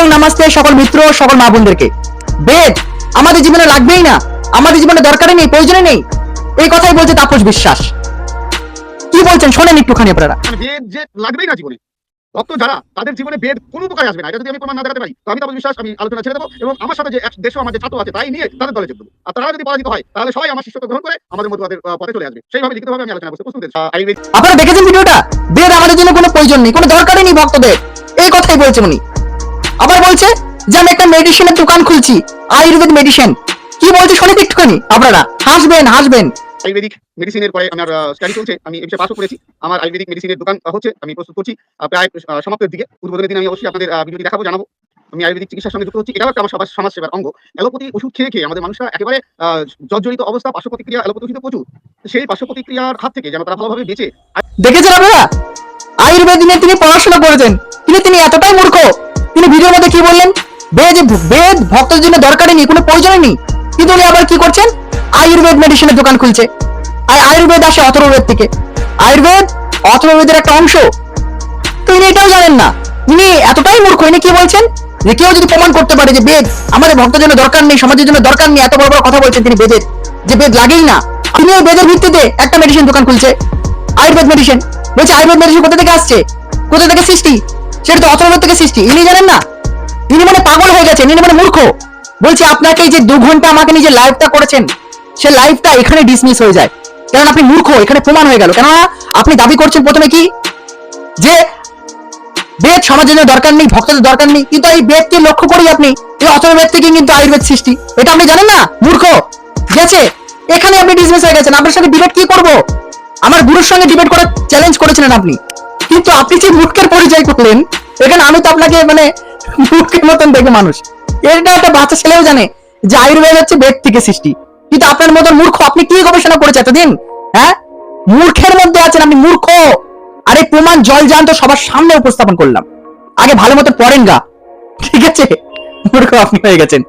এবং নামাজতে সকল মিত্র সকল মা বোনদেরকে। বেদ আমাদের জীবনে লাগবেই না। আমাদের জীবনে দরকারই নেই প্রয়োজনে নেই। এই কথাই বলছে তাপস বিশ্বাস। কি বলছেন? শোনেন একটুখানি আপনারা। মানে বেদ যে লাগবেই না জীবনে। ভক্ত যারা তাদের জীবনে বেদ কোনো উপকারে আসবে না। এটা যদি আমি প্রমাণ না দেখাতে পারি তো আমি তাদের বিশ্বাস আমি আলোচনা ছেড়ে দেবো এবং আমার সাথে যে এক- দেশও আমার যে ছাত্র আছে তাই নিয়ে তাদের দলে যোগ দেবো। আর তারা যদি পরাজিত হয় তাহলে সবাই আমার শিষ্যত্ব গ্রহণ করে আমাদের মধ্যে পথে চলে আসবে। সেইভাবে লিখিতভাবে আমি আলোচনা করতে প্রস্তুত আপনারা দেখেছেন ভিডিওটা? বেদ আমাদের জন্য কোনো প্রয়োজন নেই কোনো দরকারই নেই ভক্তদের। এই কথাই বলছে উনি। আবার বলছে যে আমি একটা মেডিসিনের দোকান খুলছি আয়ুর্বেদ মেডিসিন কি বলছে শোনেন একটুখানি আপনারা। হাসবেন হাসবেন। আয়ুর্বেদিক মেডিসিনের পরে আমার স্টাডি চলছে আমি এই বিষয়ে পাশও করেছি। আমার আয়ুর্বেদিক মেডিসিনের দোকান হচ্ছে আমি প্রস্তুত করছি প্রায় সমাপ্তের দিকে। উদ্বোধনের দিন আমি অবশ্যই আপনাদের ভিডিওটি দেখাবো জানাব। আমি আয়ুর্বেদিক চিকিৎসার সঙ্গে যুক্ত হচ্ছি। এটাও একটা আমার সমাজ সেবার অঙ্গ। অ্যালোপ্যাথি ওষুধ খেয়ে খেয়ে আমাদের মানুষরা একেবারে জর্জরিত অবস্থা পার্শ্ব প্রতিক্রিয়া অ্যালোপ্যাথি ওষুধে প্রচুর। সেই পার্শ্ব প্রতিক্রিয়ার হাত থেকে যেন তারা ভালোভাবে বেঁচে দেখেছেন আপনারা? আয়ুর্বেদ নিয়ে তিনি পড়াশোনা করেছেন। কিন্তু তিনি এতটাই মূর্খ। তিনি ভিডিওর মধ্যে কি বললেন? বেদ বেদ ভক্তদের জন্য দরকারই নেই, কোনো প্রয়োজনই নেই। কিন্তু উনি আবার কি করছেন? আয়ুর্বেদ মেডিসিনের দোকান খুলছে। আর আয়ুর্বেদ আসে অথর্ববেদ থেকে। আয়ুর্বেদ অথর্ববেদের একটা অংশ। তো ইনি এটাও জানেন না। ইনি এতটাই মূর্খ, ইনি কি বলছেন? যে কেউ যদি প্রমাণ করতে পারে যে বেদ আমাদের ভক্তদের জন্য দরকার নেই, সমাজের জন্য দরকার নেই, এত বড় বড় কথা বলছেন তিনি বেদের, যে বেদ লাগেই না। তিনি ওই বেদের ভিত্তিতে একটা মেডিসিন দোকান খুলছে। আয়ুর্বেদ মেডিসিন বলছে, আয়ুর্বেদ মেডিসিন কোথা থেকে আসছে? কোথা থেকে সৃষ্টি? সেটা তো অথর্বেদ থেকে সৃষ্টি। ইনি জানেন না? ইনি মানে পাগল হয়ে গেছেন, ইনি মানে মূর্খ। বলছি আপনাকে এই যে দু ঘণ্টা আমাকে নিজে লাইভটা করেছেন, সে লাইভটা এখানে ডিসমিস হয়ে যায়। কারণ আপনি মূর্খ, এখানে প্রমাণ হয়ে গেল। কেননা আপনি দাবি করছেন প্রথমে কি? যে বেদ সমাজের জন্য দরকার নেই, ভক্তদের দরকার নেই, কিন্তু এই বেদকে লক্ষ্য করি আপনি এই অথর্বেদ থেকে কিন্তু আয়ুর্বেদ সৃষ্টি। এটা আপনি জানেন না? মূর্খ। গেছে। এখানে আপনি ডিসমিস হয়ে গেছেন। আপনার সাথে ডিবেট কি করব? আমার গুরুর সঙ্গে ডিবেট করার চ্যালেঞ্জ করেছিলেন আপনি। কিন্তু আপনি যে মূর্খের পরিচয় করলেন। এখানে আমি তো আপনাকে মানে মূর্খের মতন দেখে মানুষ। এটা একটা বাচ্চা ছেলেও জানে যে আয়ুর্বেদ হচ্ছে বেদ থেকে সৃষ্টি। কিন্তু আপনার মতন মূর্খ, আপনি কি গবেষণা করেছে এতদিন? হ্যাঁ? মূর্খের মধ্যে আছেন আপনি মূর্খ। আরে, প্রমাণ জল জান্ত, সবার সামনে উপস্থাপন করলাম। আগে ভালো মতো পড়েন গা। ঠিক আছে? মূর্খ আপনি হয়ে গেছেন।